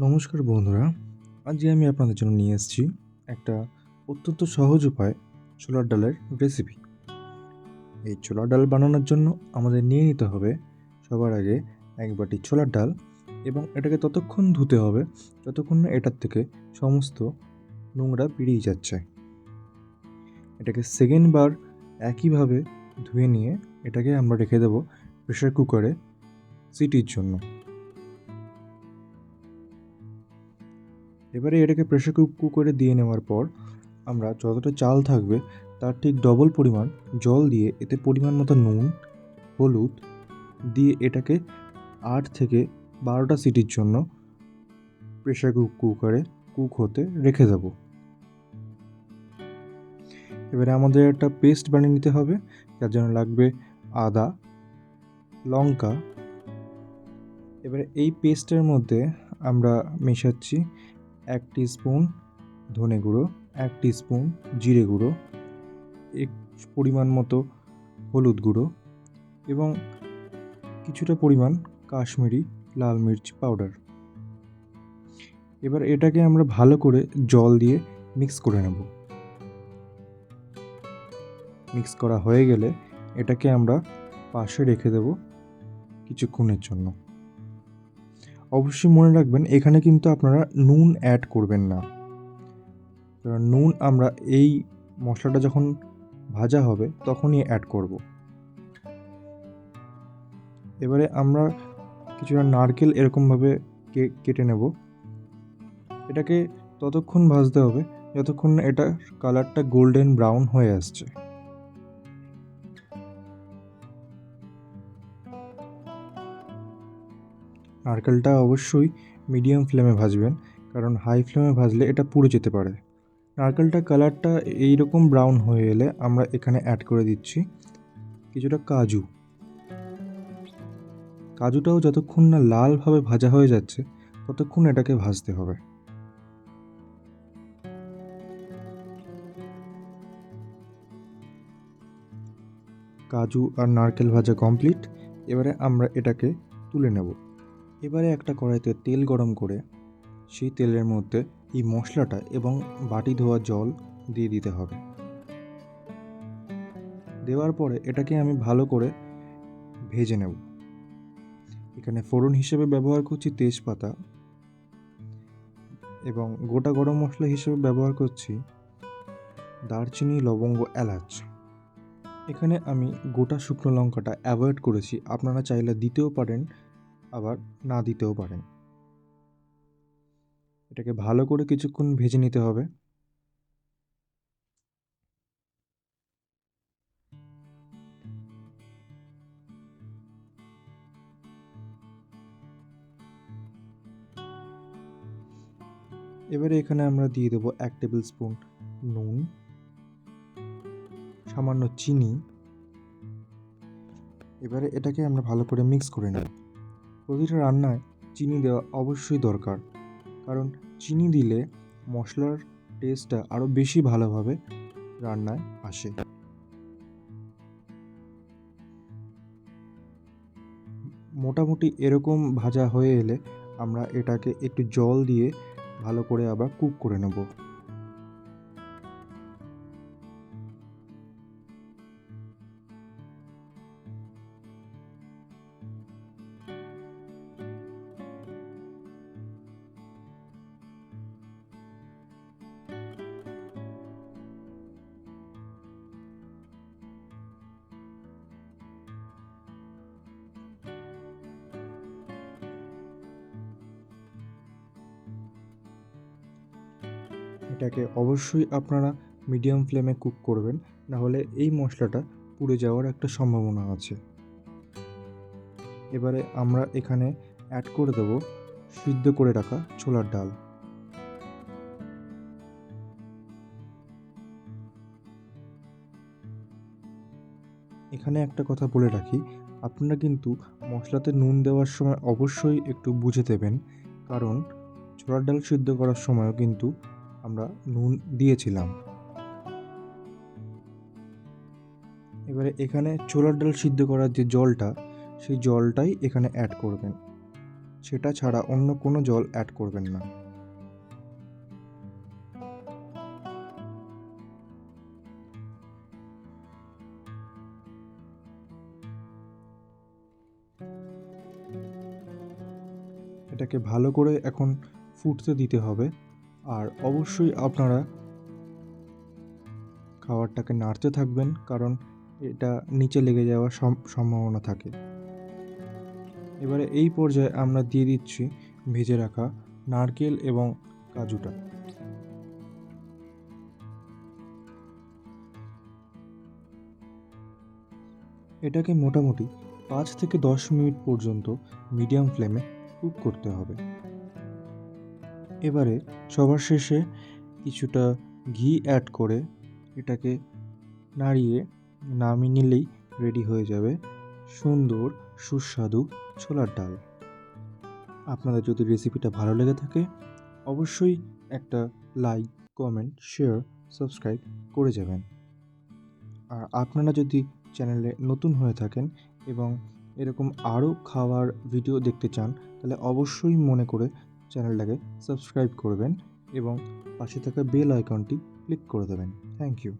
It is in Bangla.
নমস্কার বন্ধুরা, আজকে আমি আপনাদের জন্য নিয়ে এসেছি একটা অত্যন্ত সহজ উপায় ছোলার ডালের রেসিপি এই ছোলার ডাল বানানোর জন্য আমাদের নিয়ে নিতে হবে সবার আগে এক বাটি ছোলার ডাল এবং এটাকে ততক্ষণ ধুতে হবে যতক্ষণ না এটার থেকে সমস্ত নোংরা বেরিয়ে যাচ্ছে। এটাকে সেকেন্ড বার একইভাবে ধুয়ে নিয়ে এটাকে আমরা রেখে দেবো প্রেশার কুকারে সিটির জন্য। এবারে এটাকে প্রেশার কুক কুকারে দিয়ে নেওয়ার পর আমরা যতটা চাল থাকবে তার ঠিক ডবল পরিমাণ জল দিয়ে এতে পরিমাণ মতো নুন, হলুদ দিয়ে এটাকে আট থেকে বারোটা সিটির জন্য প্রেশার কুক কুকারে কুক হতে রেখে দেব। এবারে আমাদের একটা পেস্ট বানিয়ে নিতে হবে, যার জন্য লাগবে আদা, লঙ্কা। এবারে এই পেস্টের মধ্যে আমরা মেশাচ্ছি এক স্পুন ধনে গুঁড়ো, এক স্পুন জিরে গুঁড়ো, এক পরিমাণ মতো হলুদ গুঁড়ো এবং কিছুটা পরিমাণ কাশ্মীরি লাল মির্চ পাউডার। এবার এটাকে আমরা ভালো করে জল দিয়ে মিক্স করে নেব। মিক্স করা হয়ে গেলে এটাকে আমরা পাশে রেখে দেব কিছুক্ষণের জন্য। অবশ্যই মনে রাখবেন, এখানে কিন্তু আপনারা নুন অ্যাড করবেন না। কারণ নুন আমরা এই মশলাটা যখন ভাজা হবে, তখনই অ্যাড করব। এবারে আমরা কিছুটা নারকেল এরকমভাবে কেটে নেব। এটাকে ততক্ষণ ভাজতে হবে, যতক্ষণ না এটা কালারটা গোল্ডেন ব্রাউন হয়ে আসছে। নারকেলটা অবশ্যই মিডিয়াম ফ্লেমে ভাজবেন, কারণ হাই ফ্লেমে ভাজলে এটা পুড়ে যেতে পারে। নারকেলটা কালারটা এই রকম ব্রাউন হয়ে এলে আমরা এখানে অ্যাড করে দিচ্ছি কিছুটা কাজু। কাজুটাও যতক্ষণ না লালভাবে ভাজা হয়ে যাচ্ছে, ততক্ষণ এটাকে ভাজতে হবে। কাজু আর নারকেল ভাজা কমপ্লিট এবারে আমরা এটাকে তুলে নেব। এবারে একটা কড়াইতে তেল গরম করে সেই তেলের মধ্যে এই মশলাটা এবং বাটি ধোয়া জল দিয়ে দিতে হবে। দেওয়ার পরে এটাকে আমি ভালো করে ভেজে নেব। এখানে ফোড়ন হিসেবে ব্যবহার করছি তেজপাতা এবং গোটা গরম মশলা হিসেবে ব্যবহার করছি দারচিনি, লবঙ্গ, এলাচ। এখানে আমি গোটা শুকনো লঙ্কাটা অ্যাভয়েড করেছি। আপনারা চাইলে দিতেও পারেন আবার না দিতেও পারেন। এটাকে ভালো করে কিছুক্ষণ ভেজে নিতে হবে। এবারে এখানে আমরা দিয়ে দেবো এক টেবিল স্পুন নুন, সামান্য চিনি। এবারে এটাকে আমরা ভালো করে মিক্স করে নেব। প্রতিটা রান্নায় চিনি দেওয়া অবশ্যই দরকার। কারণ চিনি দিলে মশলার টেস্টটা আরও বেশি ভালোভাবে রান্নায় আসে। মোটামুটি এরকম ভাজা হয়ে এলে আমরা এটাকে একটু জল দিয়ে ভালো করে আবার কুক করে নেব। এটাকে অবশ্যই আপনারা মিডিয়াম ফ্লেমে কুক করবেন, নাহলে এই মশলাটা পুড়ে যাওয়ার একটা সম্ভাবনা আছে। এবারে আমরা এখানে অ্যাড করে দেবো সিদ্ধ করে রাখা ছোলার ডাল। এখানে একটা কথা বলে রাখি, আপনারা কিন্তু মশলাতে নুন দেওয়ার সময় অবশ্যই একটু বুঝে দেবেন, কারণ ছোলার ডাল সিদ্ধ করার সময়ও কিন্তু আমরা নুন দিয়েছিলাম। এবারে এখানে ছোলার ডাল সিদ্ধ করার যে জলটা, সেই জলটাই এখানে অ্যাড করবেন। সেটা ছাড়া অন্য কোনো জল অ্যাড করবেন না। এটাকে ভালো করে এখন ফুটতে দিতে হবে। আর অবশ্যই আপনারা খাবারটাকে নাড়তে থাকবেন, কারণ এটা নিচে লেগে যাওয়ার সম- সম্ভাবনা থাকে। এবারে এই পর্যায়ে আমরা দিয়ে দিচ্ছি ভেজে রাখা নারকেল এবং কাজুটা। এটাকে মোটামুটি পাঁচ থেকে দশ মিনিট পর্যন্ত মিডিয়াম ফ্লেমে কুক করতে হবে। এবারে সবার শেষে কিছুটা ঘি অ্যাড করে এটাকে নাড়িয়ে নামিয়ে নিলেই রেডি হয়ে যাবে সুন্দর, সুস্বাদু ছোলার ডাল। আপনাদের যদি রেসিপিটা ভালো লেগে থাকে, অবশ্যই একটা লাইক কমেন্ট শেয়ার সাবস্ক্রাইব করে যাবেন। আর আপনারা যদি চ্যানেলে নতুন হয়ে থাকেন এবং এরকম আরও খাওয়ার ভিডিও দেখতে চান, তাহলে অবশ্যই মনে করে চ্যানেলটাকে সাবস্ক্রাইব করবেন এবং পাশে থাকা বেল আইকনটি ক্লিক করে দেবেন। Thank you.